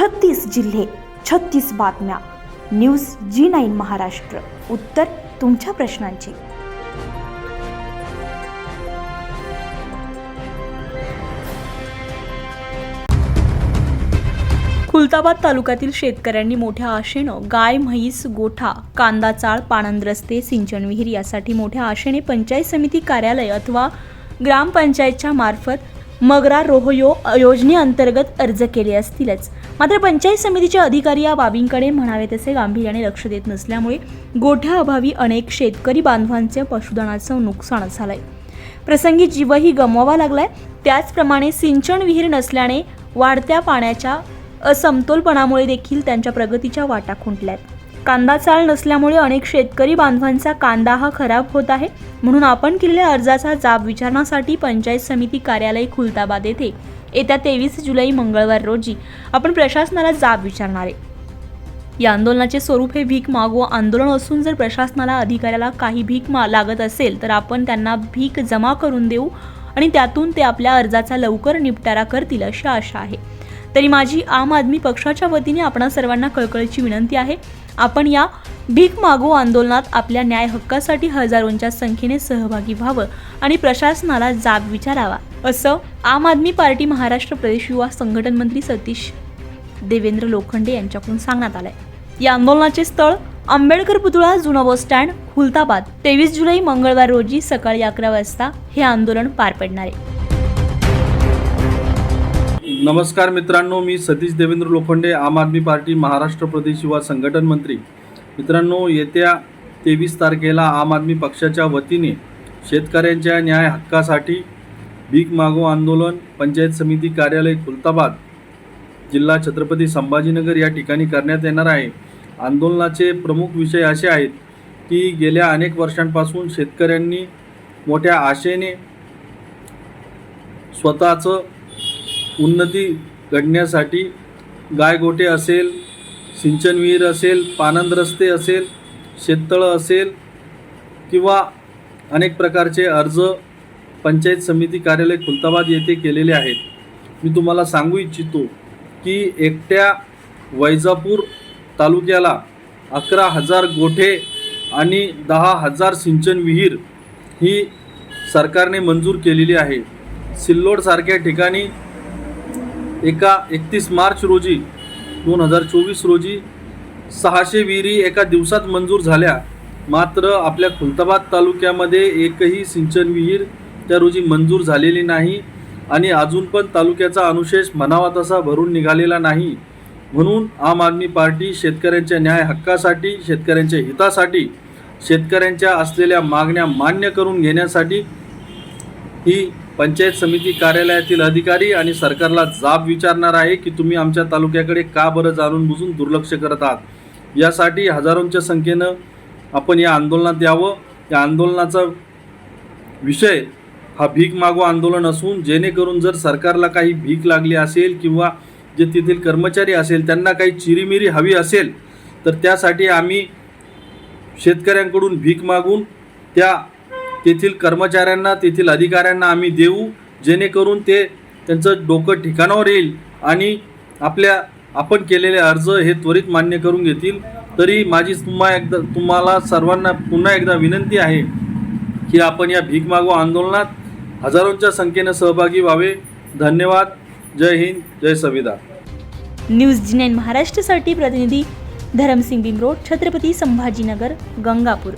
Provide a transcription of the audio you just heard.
छत्तीस जिल्हे छत्तीस बातम्या. News G nine Maharashtra. उत्तर तुमच्या प्रश्नांची. खुलताबाद तालुक्यातील शेतकऱ्यांनी मोठ्या आशेनं गाय म्हैस गोठा कांदा चाळ पाणंद रस्ते सिंचन विहीर यासाठी मोठ्या आशेने पंचायत समिती कार्यालय अथवा ग्रामपंचायतच्या मार्फत मगरा रोहयो योजनेअंतर्गत अर्ज केले असतीलच. मात्र पंचायत समितीचे अधिकारी या बाबींकडे म्हणावे तसे गांभीर्याने लक्ष देत नसल्यामुळे गोठ्याअभावी अनेक शेतकरी बांधवांचे पशुधनाचं नुकसान झालंय. प्रसंगी जीवही गमवावा लागलाय. त्याचप्रमाणे सिंचन विहीर नसल्याने वाढत्या पाण्याच्या असमतोलपणामुळे देखील त्यांच्या प्रगतीच्या वाटा खुंटल्यात. कांदा चाळ नसल्यामुळे अनेक शेतकरी बांधवांचा कांदा हा खराब होत आहे. म्हणून आपण केलेल्या अर्जाचा जाब विचारण्यासाठी पंचायत समिती कार्यालय खुलताबाद येथे येत्या तेवीस जुलै मंगळवार रोजी आपण प्रशासनाला जाब विचारणार आहे. या आंदोलनाचे स्वरूप हे भीक मागो आंदोलन असून जर प्रशासनाला अधिकाऱ्याला काही भीक मा लागत असेल तर आपण त्यांना भीक जमा करून देऊ आणि त्यातून ते आपल्या अर्जाचा लवकर निपटारा करतील अशी आशा आहे. तरी माझी आम आदमी पक्षाच्या वतीने आपणा सर्वांना कळकळीची विनंती आहे. आपण या भीक मागो आंदोलनात आपल्या न्याय हक्कासाठी हजारोंच्या संख्येने सहभागी व्हावं आणि प्रशासनाला जाब विचारावा असं आम आदमी पार्टी महाराष्ट्र प्रदेश युवा संघटन मंत्री सतीश देवेंद्र लोखंडे यांच्याकडून सांगण्यात आलंय. या आंदोलनाचे स्थळ आंबेडकर पुतळा जुना बस स्टँड खुलताबाद तेवीस जुलै मंगळवार रोजी सकाळी अकरा वाजता हे आंदोलन पार पडणार आहे. नमस्कार मित्रांनो मी सतीश देवेंद्र लोखंडे आम आदमी पार्टी महाराष्ट्र प्रदेश युवा संघटन मंत्री. मित्रांनो येत्या तेवीस तारखेला आम आदमी पक्षाच्या वतीने शेतकऱ्यांच्या न्याय हक्कासाठी भीक मागो आंदोलन पंचायत समिती कार्यालय खुलताबाद जिल्हा छत्रपती संभाजीनगर या ठिकाणी करण्यात येणार आहे. आंदोलनाचे प्रमुख विषय असे आहेत की गेल्या अनेक वर्षांपासून शेतकऱ्यांनी मोठ्या आशेने स्वतःचं उन्नती घडण्यासाठी गायगोटे असेल सिंचन विहीर असेल पानंद रस्ते असेल शेततळं असेल किंवा अनेक प्रकारचे अर्ज पंचायत समिती कार्यालय खुलताबाद येथे केलेले आहेत. मी तुम्हाला सांगू इच्छितो की एकट्या वैजापूर तालुक्याला अकरा हजार गोठे आणि दहा हजार सिंचन विहीर ही सरकारने मंजूर केलेली आहे. सिल्लोडसारख्या ठिकाणी एका एकतीस मार्च रोजी दोन हजार चोवीस रोजी सहाशे विहिरी एका दिवसात मंजूर झाल्या. मात्र आपल्या खुलताबाद तालुक्यामध्ये एकही सिंचन विहीर त्या रोजी मंजूर झालेली नाही आणि अजून पण तालुक्याचा अनुशेष म्हणावा तसा भरून निघालेला नाही. म्हणून आम आदमी पार्टी शेतकऱ्यांच्या न्याय हक्कासाठी शेतकऱ्यांच्या हितासाठी शेतकऱ्यांच्या असलेल्या मागण्या मान्य करून घेण्यासाठी ही पंचायत समिती कार्यालयातील अधिकारी आणि सरकारला जाब विचारणार आहे की तुम्ही आमच्या तालुक्याकडे का बरं जाणून बुजून दुर्लक्ष करत आहात? यासाठी हजारोंच्या संख्येनं आपण या आंदोलनात यावं. या आंदोलनाचा विषय हा भीक मागो आंदोलन असून जेणेकरून जर सरकारला काही भीक लागली असेल किंवा जे तेथील कर्मचारी असेल त्यांना काही चिरीमिरी हवी असेल तर त्यासाठी आम्ही शेतकऱ्यांकडून भीक मागून त्या तेथील कर्मचाऱ्यांना तेथील अधिकाऱ्यांना आम्ही देऊ जेणेकरून ते त्यांचं डोकं ठिकाणावर येईल आणि आपल्या आपण केलेले अर्ज हे त्वरित मान्य करून घेतील. तरी माझी तुम्हा एकदा तुम्हाला सर्वांना पुन्हा एकदा विनंती आहे की आपण या भीक मागो आंदोलनात हजारोंच्या संख्येनं सहभागी व्हावे. धन्यवाद. जय हिंद. जय संविधान. न्यूज जी नाईन महाराष्ट्रासाठी प्रतिनिधी धरमसिंग बिमरोड छत्रपती संभाजीनगर गंगापूर.